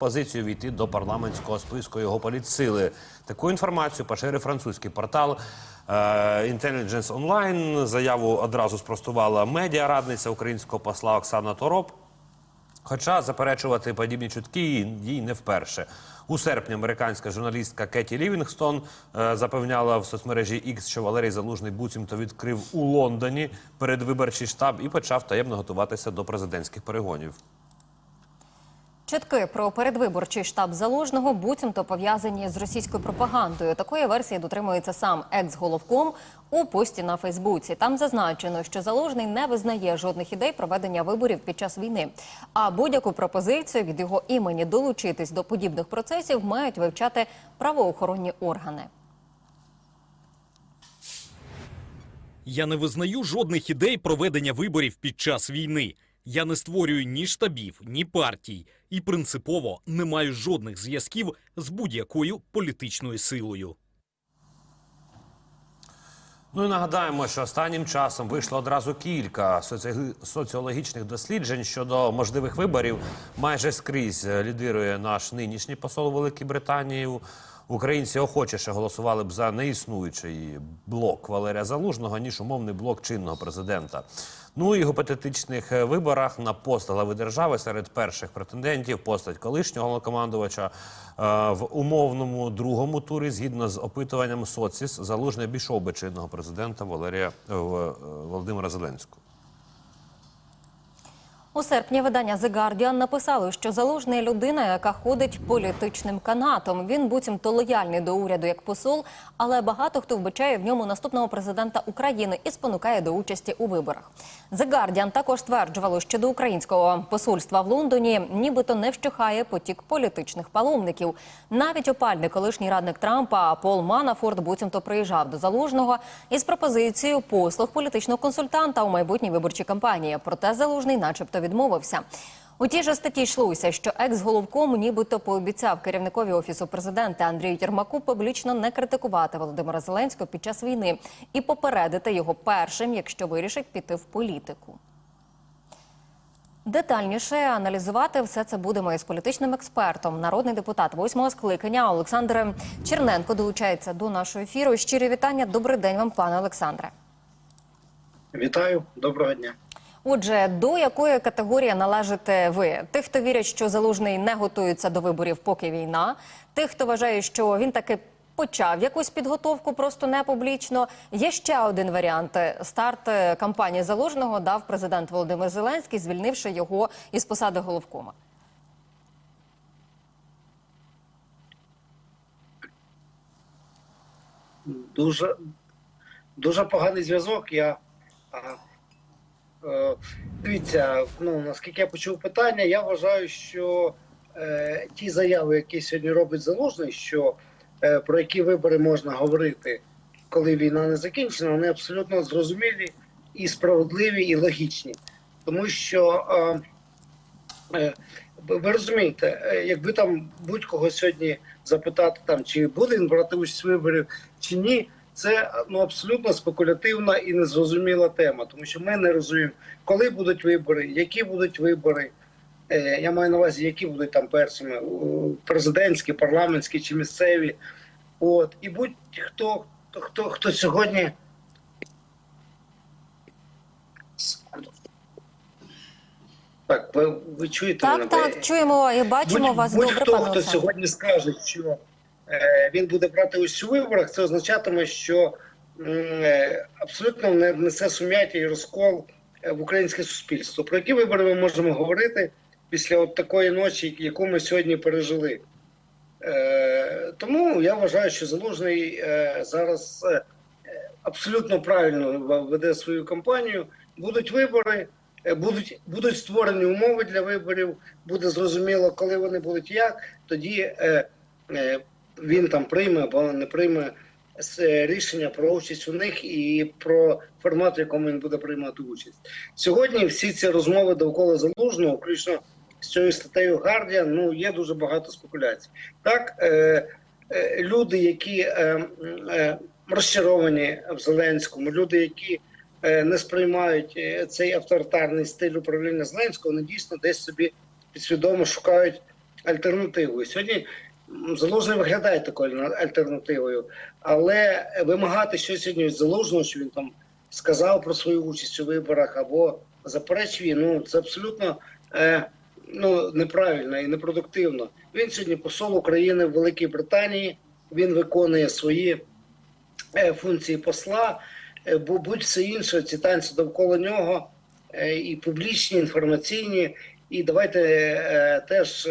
позицію війти до парламентського списку його політсили. Таку інформацію поширив французький портал е, Intelligence Online. Заяву одразу спростувала медіарадниця українського посла Оксана Тороп. Хоча заперечувати подібні чутки їй не вперше. У серпні американська журналістка Кеті Лівінгстон е, запевняла в соцмережі X, що Валерій Залужний буцімто відкрив у Лондоні передвиборчий штаб і почав таємно готуватися до президентських перегонів. Чутки про передвиборчий штаб залужного буцімто пов'язані з російською пропагандою. Такої версії дотримується сам екс-головком у пості на Фейсбуці. Там зазначено, що залужний не визнає жодних ідей проведення виборів під час війни. А будь-яку пропозицію від його імені долучитись до подібних процесів мають вивчати правоохоронні органи. Я не визнаю жодних ідей проведення виборів під час війни. Я не створюю ні штабів, ні партій і принципово не маю жодних зв'язків з будь-якою політичною силою. Ну і нагадаємо, що останнім часом вийшло одразу кілька соці- соціологічних досліджень щодо можливих виборів. Майже скрізь е, лідирує наш нинішній посол Великій Британії. Українці охочіше голосували б за неіснуючий блок Валерія Залужного, ніж умовний блок чинного президента. Ну і гопатетичних е, виборах на пост глави держави серед перших претендентів постать колишнього головнокомандувача е, в умовному другому турі, згідно з опитуванням соціс, залужний обійшов би чинного президента Валерія е, Володимира Зеленського. У серпні видання The Guardian написало, що залужний людина, яка ходить політичним канатом. Він буцімто лояльний до уряду як посол, але багато хто вбачає в ньому наступного президента України і спонукає до участі у виборах. The Guardian також стверджувало, що до українського посольства в Лондоні нібито не вщухає потік політичних паломників. Навіть опальний колишній радник Трампа Пол Манафорт буцімто приїжджав до залужного із пропозицією послуг політичного консультанта у майбутній виборчій кампанії. Проте залужний, начебто, відмовився. У тій же статті йшлося, що екс-головком нібито пообіцяв керівникові офісу президента Андрію Єрмаку публічно не критикувати Володимира Зеленського під час війни і попередити його першим, якщо вирішить піти в політику. Детальніше аналізувати все це будемо із політичним експертом. Народний депутат восьмого скликання Олександр Черненко долучається до нашого ефіру. Щирі вітання. Добрий день вам, пане Олександре. Вітаю, доброго дня. Отже, до якої категорії належите ви? Тих, хто вірять, що залужний не готується до виборів, поки війна, тих, хто вважає, що він таки почав якусь підготовку, просто не публічно. Є ще один варіант. Старт е, кампанії залужного дав президент Володимир Зеленський, звільнивши його із посади головкома. Дуже, дуже поганий зв'язок. Я дивіться, ну наскільки я почув питання, я вважаю, що е, ті заяви, які сьогодні робить залужний, що е, про які вибори можна говорити, коли війна не закінчена, вони абсолютно зрозумілі і справедливі, і логічні. Тому що е, е, ви ви розумієте, е, якби там будь-кого сьогодні запитати, там чи буде він брати участь в виборів чи ні, це ну абсолютно спекулятивна і незрозуміла тема, тому що ми не розуміємо, коли будуть вибори, які будуть вибори. Е, Я маю на увазі, які будуть там першими президентські, парламентські чи місцеві. От і будь-хто хто, хто, сьогодні. Так, ви, ви чуєте? Так, Ви- так, чуємо і бачимо Будь- вас добре, Будь-хто, хто сьогодні скаже, що він буде брати участь у виборах, це означатиме, що е, абсолютно не внесе сум'яття і розкол е, в українське суспільство. Про які вибори ми можемо говорити після от такої ночі, яку ми сьогодні пережили? Е, тому я вважаю, що залужний е, зараз е, абсолютно правильно веде свою кампанію. Будуть вибори, е, будуть, будуть створені умови для виборів. Буде зрозуміло, коли вони будуть, як тоді е, е, він там прийме або не прийме рішення про участь у них і про формат, в якому він буде приймати участь. Сьогодні всі ці розмови довкола залужного, включно з цією статтею Guardian, ну є дуже багато спекуляцій. Так, е, е, люди, які е, е, розчаровані в Зеленському, люди, які е, не сприймають е, цей авторитарний стиль управління Зеленського, вони дійсно десь собі підсвідомо шукають альтернативою. Сьогодні м, Залужний виглядає такою альтернативою, але вимагати щось сьогодні від Залужного, що він там сказав про свою участь у виборах або заперечив її, ну це абсолютно е, ну, неправильно і непродуктивно. Він сьогодні посол України в Великій Британії. Він виконує свої е, функції посла, е, бо будь все інше, ці танці довкола нього е, і публічні, інформаційні. І давайте е, теж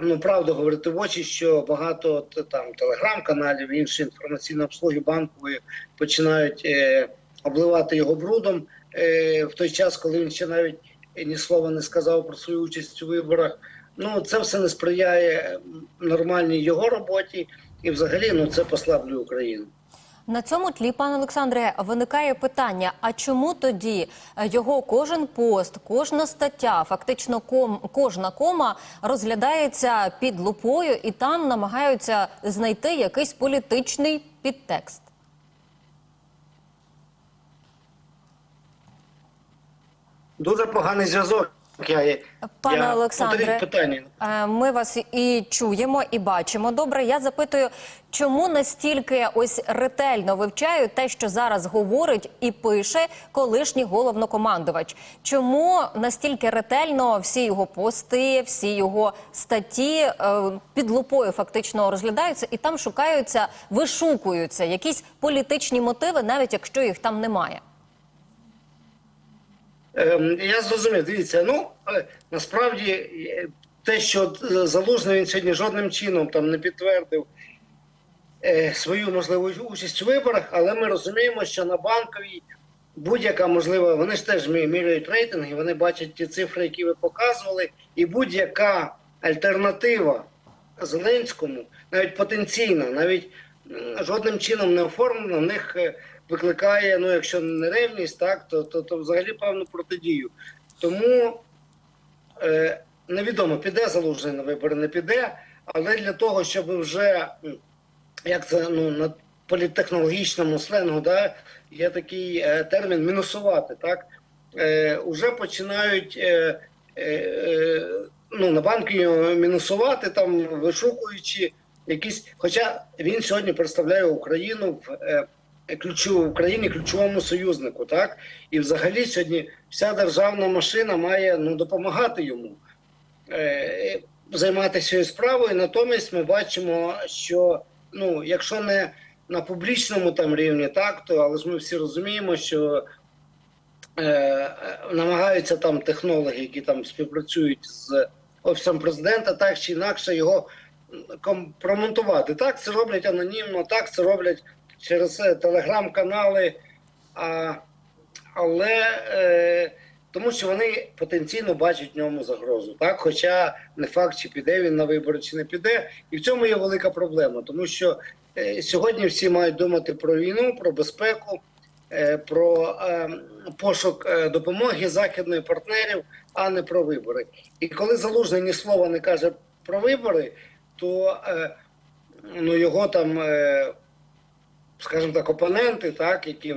ну, правду говорити в очі, що багато там телеграм-каналів, інші інформаційної обслуги банкової починають е, обливати його брудом е, в той час, коли він ще навіть ні слова не сказав про свою участь у виборах. Ну це все не сприяє нормальній його роботі, і взагалі ну це послаблює Україну. На цьому тлі, пане Олександре, виникає питання: а чому тоді е, його кожен пост, кожна стаття, фактично ком, кожна кома розглядається під лупою, і там намагаються знайти якийсь політичний підтекст? Дуже поганий зв'язок. Я, Пане я, Олександре. Е, Ми вас і чуємо, і бачимо. Добре, я запитую, чому настільки ось ретельно вивчають те, що зараз говорить і пише колишній головнокомандувач? Чому настільки ретельно всі його пости, всі його статті е, під лупою фактично розглядаються, і там шукаються, вишукуються якісь політичні мотиви, навіть якщо їх там немає? Ем, Я зрозумів. Дивіться, ну насправді е, те, що е, залужний він сьогодні жодним чином там не підтвердив е, свою можливу участь у виборах, але ми розуміємо, що на банковій будь-яка можлива, вони ж теж міряють рейтинги, вони бачать ті цифри, які ви показували, і будь-яка альтернатива Зеленському, навіть потенційна, навіть жодним чином не оформлена, в них викликає, ну якщо не ревність, так то, то, то взагалі певну протидію. Тому е, невідомо, піде залужний на вибори, не піде, але для того, щоб вже як це ну на політтехнологічному сленгу, да, є такий е, термін мінусувати, так е, уже починають е, е, е, ну, на банки мінусувати, там вишукуючи якісь. Хоча він сьогодні представляє Україну в ключу в Україні ключовому союзнику, так і взагалі сьогодні вся державна машина має ну допомагати йому е, займатися цією справою. Натомість ми бачимо, що ну, якщо не на публічному там рівні, так то але ж ми всі розуміємо, що е, намагаються там технологи, які там співпрацюють з офісом президента, так чи інакше його м, компроментувати. Так, це роблять анонімно, так це роблять через е, телеграм-канали. А, але е, тому що вони потенційно бачать в ньому загрозу, так хоча не факт, чи піде він на вибори, чи не піде, і в цьому є велика проблема, тому що е, сьогодні всі мають думати про війну, про безпеку, е, про е, пошук допомоги західної партнерів, а не про вибори. І коли залужний ні слова не каже про вибори, то ну його там. Скажімо так, опоненти, так, які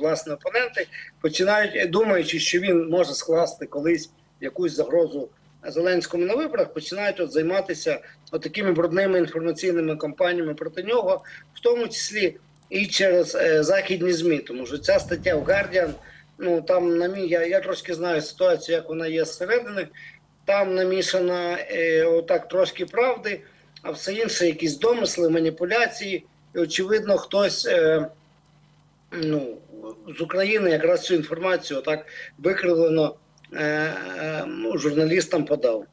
власне опоненти, починають, е, думаючи, що він може скласти колись якусь загрозу Зеленському на виборах, починають от займатися от такими брудними інформаційними кампаніями проти нього, в тому числі і через е, західні змі, тому що ця стаття в Guardian, ну там на мій, я, я трошки знаю ситуацію, як вона є зсередини. Там намішана е, отак трошки правди, а все інше якісь домисли, маніпуляції. І очевидно, хтось е, ну, з України якраз цю інформацію так викривлено е, е, журналістам подав.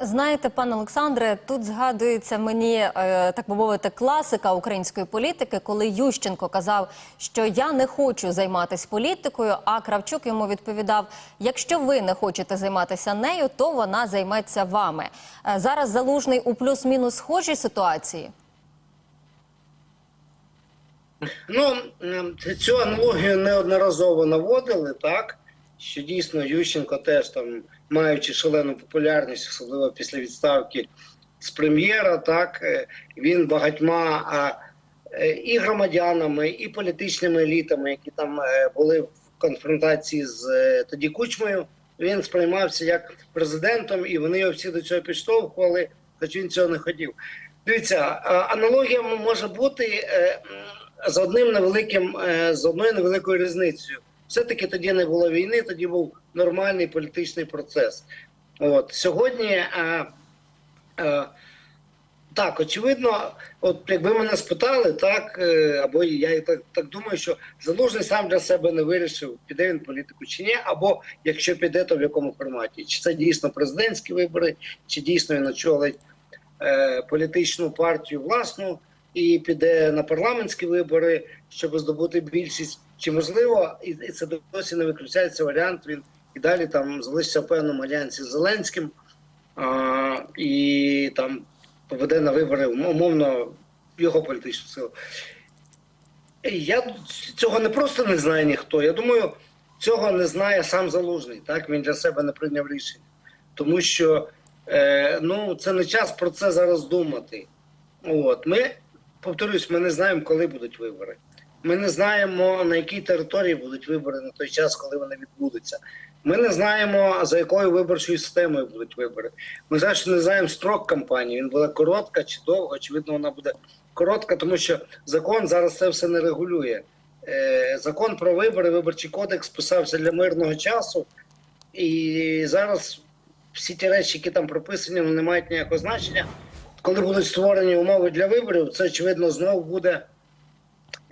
Знаєте, пане Олександре, тут згадується мені, е, так би мовити, класика української політики, коли Ющенко казав, що я не хочу займатися політикою. А Кравчук йому відповідав: якщо ви не хочете займатися нею, то вона займеться вами. Е, зараз залужний у плюс-мінус схожій ситуації. Ну, ем, цю аналогію неодноразово наводили, так що дійсно Ющенко теж там, маючи шалену популярність, особливо після відставки з прем'єра, так е, він багатьма е, і громадянами, і політичними елітами, які там е, були в конфронтації з тоді Кучмою, він сприймався як президентом, і вони його всі до цього підштовхували, хоч він цього не хотів. Дивіться, аналогія може бути з одним невеликим, е, з одною невеликою різницею. Все-таки тоді не було війни, тоді був нормальний політичний процес. От сьогодні. Е, е, так, очевидно, от якби мене спитали, так або я так, так думаю, що залужний сам для себе не вирішив, піде він в політику чи ні, або якщо піде, то в якому форматі. Чи це дійсно президентські вибори, чи дійсно він очолить е, політичну партію власну і піде на парламентські вибори, щоб здобути більшість. Чи можливо, і, це досі не виключається варіант. Він і далі там залишиться в певному альянсі з Зеленським а, і там поведе на вибори умовно його політичну силу. Я цього не просто не знає ніхто. Я думаю, цього не знає сам залужний. Так він для себе не прийняв рішення, тому що е, ну це не час про це зараз думати. От ми повторюсь, ми не знаємо, коли будуть вибори. Ми не знаємо на якій території будуть вибори на той час, коли вони відбудуться. Ми не знаємо за якою виборчою системою будуть вибори. Ми значить не знаємо строк кампанії. Він буде коротка чи довга. Очевидно, вона буде коротка, тому що закон зараз це все не регулює. Е, закон про вибори, виборчий кодекс писався для мирного часу, і зараз всі ті речі, які там прописані, вони не мають ніякого значення. Коли будуть створені умови для виборів, це очевидно знову буде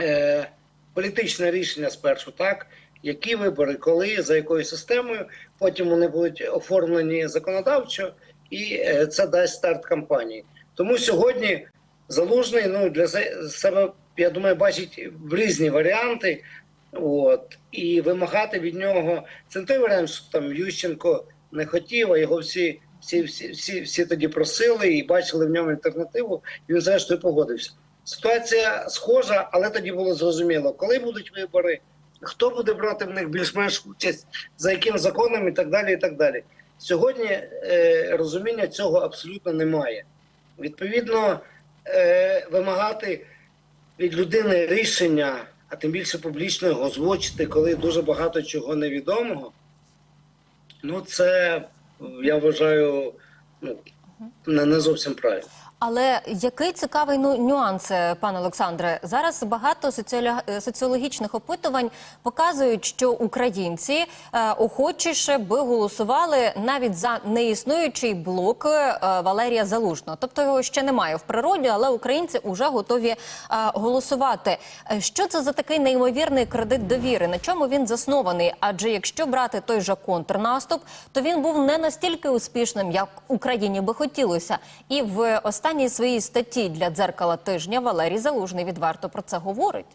е, політичне рішення спершу, так які вибори, коли, за якою системою, потім вони будуть оформлені законодавчо, і е, це дасть старт кампанії. Тому сьогодні залужний ну для себе, я думаю, бачить різні варіанти. От і вимагати від нього це не той варіант, що там Ющенко не хотів, а його всі, всі, всі, всі, всі тоді просили і бачили в ньому альтернативу. І він зрештою погодився. Ситуація схожа, але тоді було зрозуміло, коли будуть вибори, хто буде брати в них більш-менш участь, за яким законом і так далі. і так далі. Сьогодні е, розуміння цього абсолютно немає. Відповідно, е, вимагати від людини рішення, а тим більше публічно його озвучити, коли дуже багато чого невідомого, ну це я вважаю ну, не, зовсім правильно. Але який цікавий ну, нюанс, е, пане Олександре? Зараз багато е, соціологічних опитувань показують, що українці е, охочіше би голосували навіть за неіснуючий блок Валерія Залужного. Тобто його ще немає в природі, але українці вже готові голосувати. Що це за такий неймовірний кредит довіри? На чому він заснований? Адже якщо брати той же контрнаступ, то він був не настільки успішним, як Україні би хотілося. І в останній своїй статті для дзеркала тижня Валерій Залужний відверто про це говорить.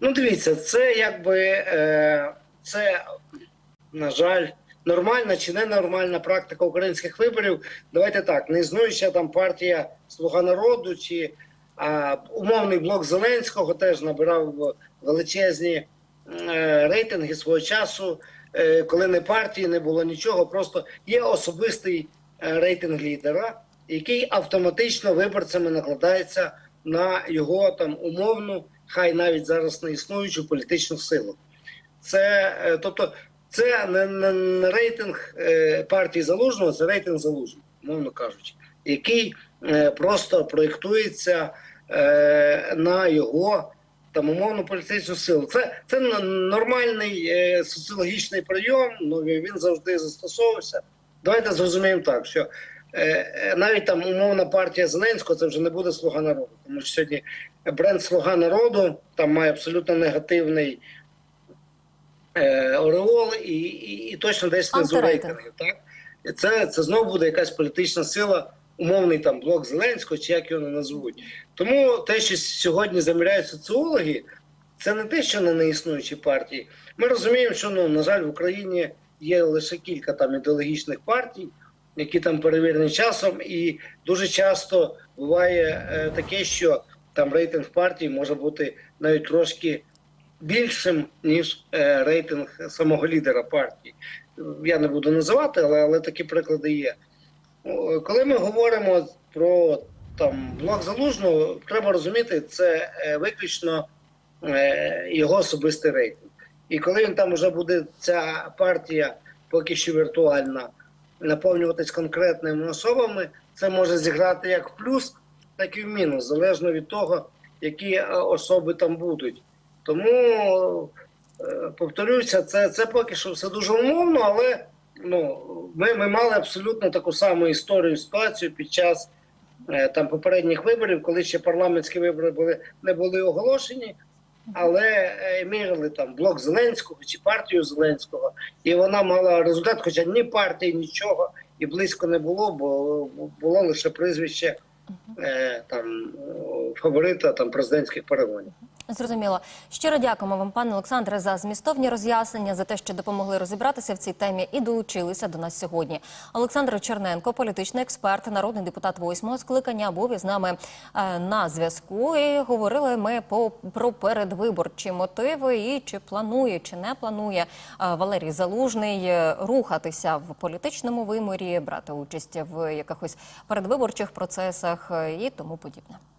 Ну, дивіться, це якби е, це, на жаль, нормальна чи ненормальна практика українських виборів. Давайте так, не існуюча там партія Слуга народу чи а, умовний блок Зеленського теж набирав величезні е, рейтинги свого часу, е, коли не партії, не було нічого. Просто є особистий рейтинг лідера, який автоматично виборцями накладається на його там умовну, хай навіть зараз не існуючу політичну силу. Це е, тобто, це не, не, не рейтинг е, партії залужного, це рейтинг залужного, мовно кажучи, який е, просто проєктується е, на його там умовну політичну силу. Це, це нормальний е, соціологічний прийом. Ну він завжди застосовувався. Давайте зрозуміємо так, що е, е, навіть там умовна партія Зеленського це вже не буде слуга народу, тому що сьогодні бренд Слуга народу там має абсолютно негативний е, ореол і, і, і точно десь Антирейтинг. рейтингів. Так? І це, це знову буде якась політична сила, умовний там блок Зеленського, чи як його не назвуть. Тому те, що сьогодні заміряють соціологи, це не те, що на неіснуючі партії. Ми розуміємо, що ну, на жаль, в Україні є лише кілька там ідеологічних партій, які там перевірені часом, і дуже часто буває е, таке, що там рейтинг партії може бути навіть трошки більшим, ніж е, рейтинг самого лідера партії. Я не буду називати, але, але такі приклади є. Коли ми говоримо про там блок залужного, треба розуміти, це е, виключно е, його особистий рейтинг. І коли він там вже буде ця партія, поки що віртуальна, наповнюватись конкретними особами, це може зіграти як в плюс, так і в мінус, залежно від того, які е, особи там будуть. Тому е, повторюся, це, це поки що все дуже умовно, але ну, ми, ми мали абсолютно таку саму історію ситуацію під час е, там попередніх виборів, коли ще парламентські вибори були не були оголошені, але е, мірили там блок Зеленського чи партію Зеленського, і вона мала результат, хоча ні партії, нічого і близько не було, бо було лише прізвище е, там фаворита там президентських перегонів. Зрозуміло. Щиро дякуємо вам, пане Олександре, за змістовні роз'яснення, за те, що допомогли розібратися в цій темі і долучилися до нас сьогодні. Олександр Черненко, політичний експерт, народний депутат восьмого скликання, був із нами е, на зв'язку. І говорили ми по про передвиборчі мотиви і чи планує, чи не планує е, Валерій Залужний е, рухатися в політичному вимірі, брати участь в якихось передвиборчих процесах і тому подібне.